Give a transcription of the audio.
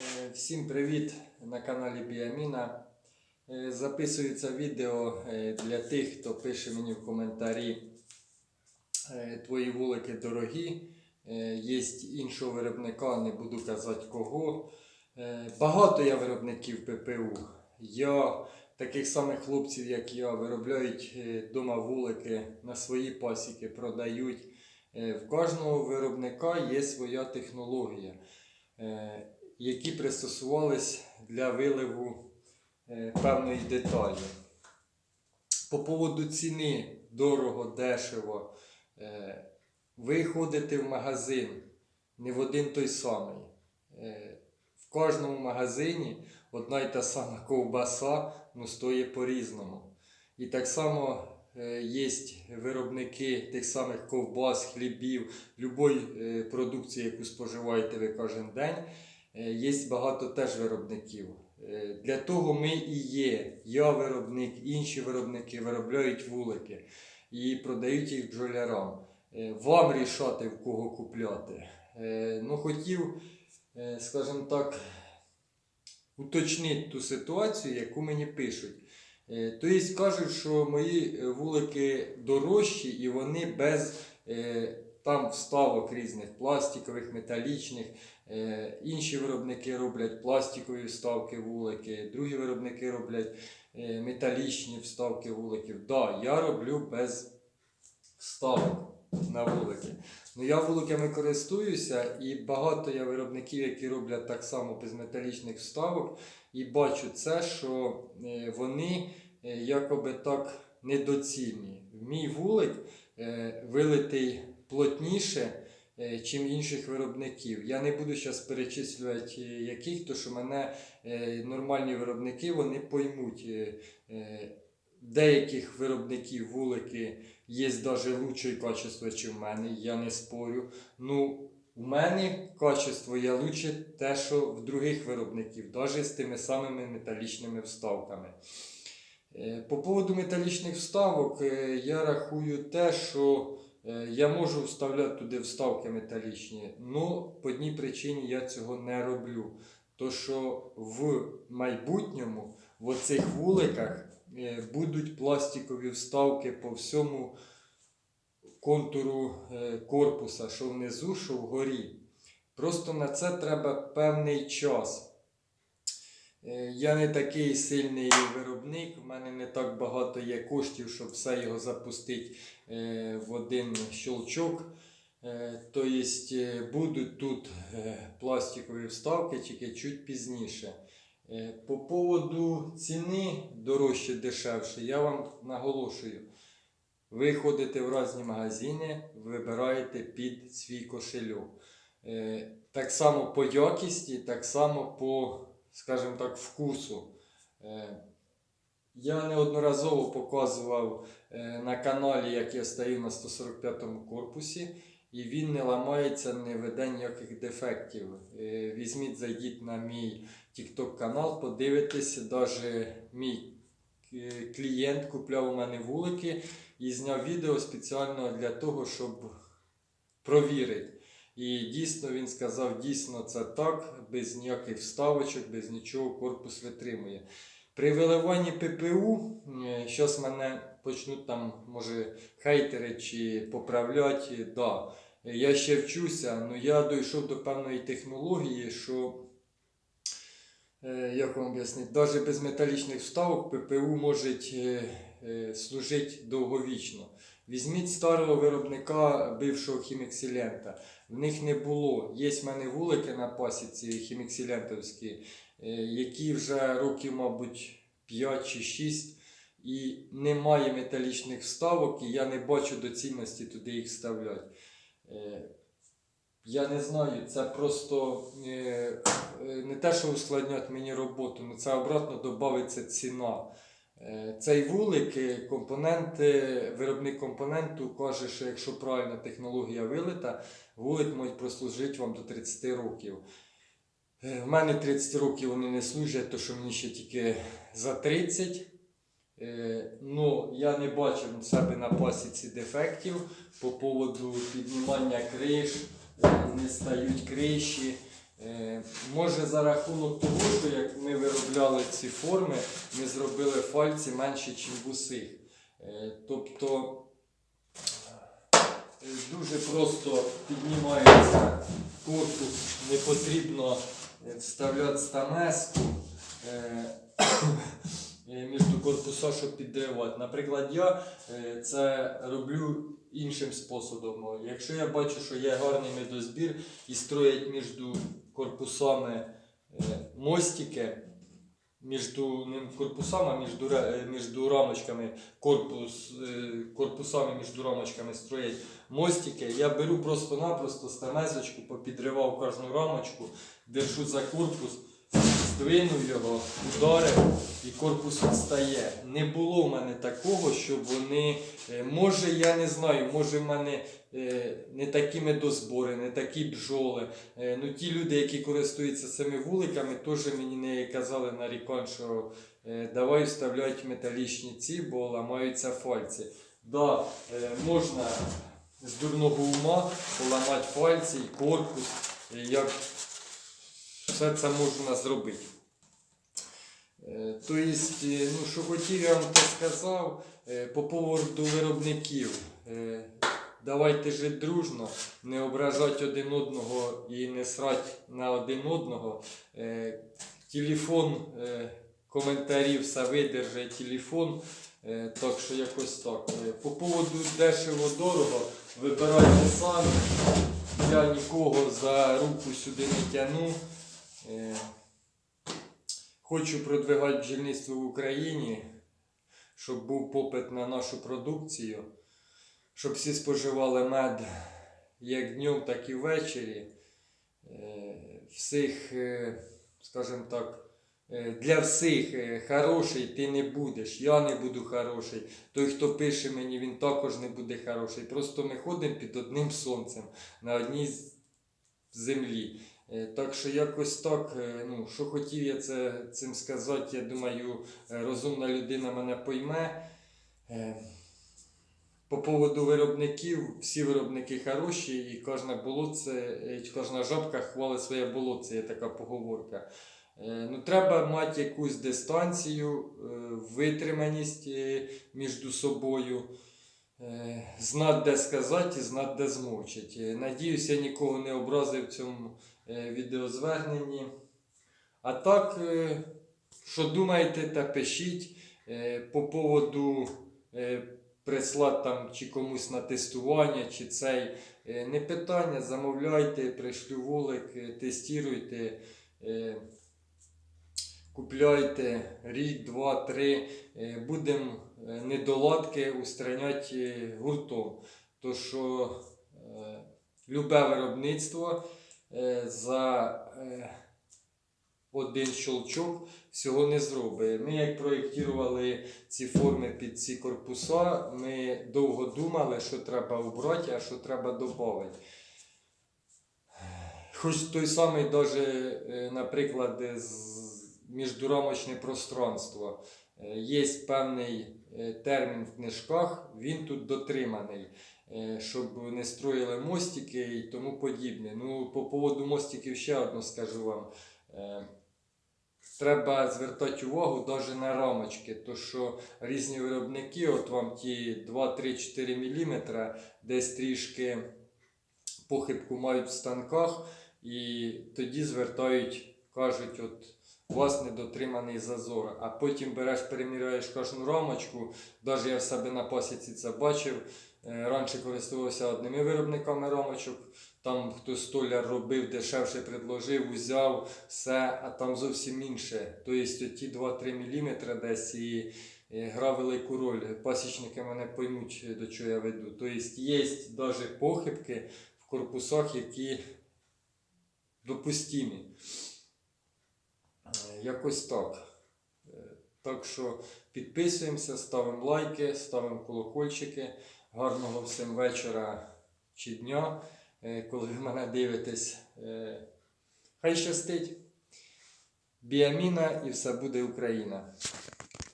Е, Всім привіт на каналі Біаміна. Е, Записується відео е, для тих, хто пише мені в коментарі Твої вулики дорогі. Є іншого виробника, не буду казати кого. Багато я виробників ППУ. Я таких самих хлопців, як я, виробляють вдома вулики на свої пасіки, продають. В кожного виробника є своя технологія. Які пристосувались для виливу е, певної деталі. По поводу ціни дорого, дешево. е, Ви ходите в магазин не в один той самий. Е, В кожному магазині одна й та сама ковбаса ну, стоїть по-різному. І так само є виробники тих самих ковбас, хлібів, любої продукції, яку споживаєте ви кожен день. Е, Є багато теж виробників. Е, Для того ми і є. Я виробник, інші виробники виробляють вулики і продають їх бджолярам. Е, Вам рішати, в кого купляти. Ну, хотів, скажімо так, уточнити ту ситуацію, яку мені пишуть. Тобто кажуть, що мої вулики дорожчі і вони без там вставок різних пластикових, металічних. Е, Інші виробники роблять пластикові вставки вулики, другі виробники роблять е, металічні вставки вуликів. Да, я роблю без вставок на вулики. Ну я вуликами користуюся і багато я виробників, які роблять так само без металічних вставок, і бачу це, що е, вони якоби так недоцільні. Мій вулик вилитий плотніше, чим інших виробників. Я не буду зараз перечислювати е, яких, то що мене е, нормальні виробники вони поймуть. е, е, Деяких виробників вулики є навіть лучше качество, ніж в мене, я не спорю. Ну, у мене качество є лучше те, що в других виробників, навіть з тими самими металічними вставками. Е, По поводу металічних вставок, е, я рахую те, що е, я можу вставляти туди вставки металічні, але по одній причині я цього не роблю. То що в майбутньому в оцих вуликах е, будуть пластикові вставки по всьому контуру е, корпуса, що внизу, що вгорі. Просто на це треба певний час. Е, Я не такий сильний виробник, в мене не так багато є коштів, щоб все його запустити е, в один щелчок. Тобто будуть тут пластикові вставки тільки чуть пізніше. По поводу ціни дорожче дешевше, я вам наголошую. Ви ходите в різні магазини, вибираєте під свій кошельок. Так само по якісті, так само по, скажімо так, вкусу. Е, Я неодноразово показував е, на каналі, як я стою на 145-му корпусі, і він не ламається, не веде ніяких дефектів. Е, Візьміть, зайдіть на мій TikTok канал, подивитесь, навіть мій клієнт купляв у мене вулики і зняв відео спеціально для того, щоб провірити. І дійсно він сказав, дійсно це так, без ніяких вставочок, без нічого корпус витримує. При виливанні ППУ, зараз мене почнуть там, може, хейтери чи поправляти, да. Я ще вчуся, але я дійшов до певної технології, що, е, як вам об'яснити, навіть без металічних вставок ППУ може е, е, служити довговічно. Візьміть старого виробника бившого хіміксилента. В них не було. Є в мене вулики на пасіці хіміксилентовські, е, які вже років, мабуть, 5 чи 6, і немає металічних вставок, і я не бачу доцільності туди їх вставляти. Е, Я не знаю, це просто е, не те, що ускладнять мені роботу, але це обратно додається ціна. Е, Цей вулик, компоненти, виробник компоненту каже, що якщо правильна технологія вилита, вулик може прослужити вам до 30 років. Е, В мене 30 років вони не служать, то що мені ще тільки за 30. Е, Ну, я не бачив у себе на пасіці дефектів по поводу піднімання криш, не стають криші, Може за рахунок того, що як ми виробляли ці форми, ми зробили фальці менше, ніж. Е, Тобто е, дуже просто піднімається корпус, не потрібно е, вставляти стамеску е, е, між корпуса, щоб підривати. Наприклад, я е, це роблю іншим способом. Якщо я бачу, що є гарний медозбір і строять між корпусами е, мостики, між не корпусами, між, е, рамочками корпус, е, корпусами між рамочками строять мостики. Я беру просто-напросто стамесочку, попідривав кожну рамочку, держу за корпус, здвинув його, ударив і корпус відстає. Не було в мене такого, щоб вони. е, Може, я не знаю, може в мене е, не такі медозбори, не такі бджоли. Е, Ну, ті люди, які користуються цими вуликами, теж мені не казали на рікон, що давай вставляють металічні ці, бо ламаються фальці. Да, можна з дурного ума поламати фальці і корпус, як все це можна зробити. Тобто, ну, що хотів, я вам це сказав. Е, По поводу виробників. Давайте жити дружно, не ображати один одного і не срати на один одного. Телефон, е, коментарі все видержить телефон. Так що якось так. По поводу дешево дорого, вибирайте самі. Я нікого за руку сюди не тяну. Е, Хочу продвигати бджільництво в Україні, щоб був попит на нашу продукцію, щоб всі споживали мед як днем, так і ввечері. Е, Всіх, е, скажімо так, для всіх хороший ти не будеш. Я не буду хороший. Той, хто пише мені, він також не буде хороший. Просто ми ходимо під одним сонцем на одній землі. Е, Так що якось так, е, ну, що хотів я це, цим сказати, я думаю, е, розумна людина мене пойме. По поводу виробників, всі виробники хороші, і кожна болотце, кожна жабка хвалить своє болотце, є така поговорка. Ну, треба мати якусь дистанцію, витриманість між собою. Е, Знати, де сказати і знати, де змовчати. Е, Надіюсь, я нікого не образив в цьому е, відеозверненні. А так, що думаєте, та пишіть по поводу прислати там чи комусь на тестування, чи цей. Не питання, замовляйте, пришлю вулик, е, тестуйте. е, Купляйте рік, два, три, Е, будемо недоладки устраняти е, гуртом. То що е, любе виробництво е, за е, один щелчок всього не зробить. Ми як проєктували ці форми під ці корпуса, ми довго думали, що треба убрати, а що треба додати. Хоч той самий, е, наприклад, з- міждурамочне пространство. Е, Є певний е, термін в книжках, він тут дотриманий, е, щоб не строїли мостики і тому подібне. Ну, по поводу мостиків ще одну скажу вам. Треба звертати увагу навіть на рамочки, то що різні виробники, от вам ті 2-3-4 мм, десь трішки похибку мають в станках, і тоді звертають, кажуть, от у вас недотриманий зазор. А потім береш, переміряєш кожну рамочку. Навіть я в себе на пасіці це бачив. Е, Раніше користувався одними виробниками рамочок. Там хтось столяр робив, дешевше предложив, узяв все, а там зовсім інше. Тобто ті 2-3 мм десь і е, гра велику роль. Пасічники мене поймуть, до чого я веду. Тобто є навіть похибки в корпусах, які допустимі. Е, Якось так. Е, Так що підписуємося, ставимо лайки, ставимо колокольчики. Гарного всім вечора чи дня, е, коли ви мене дивитесь. Хай щастить. Біаміна і все буде Україна.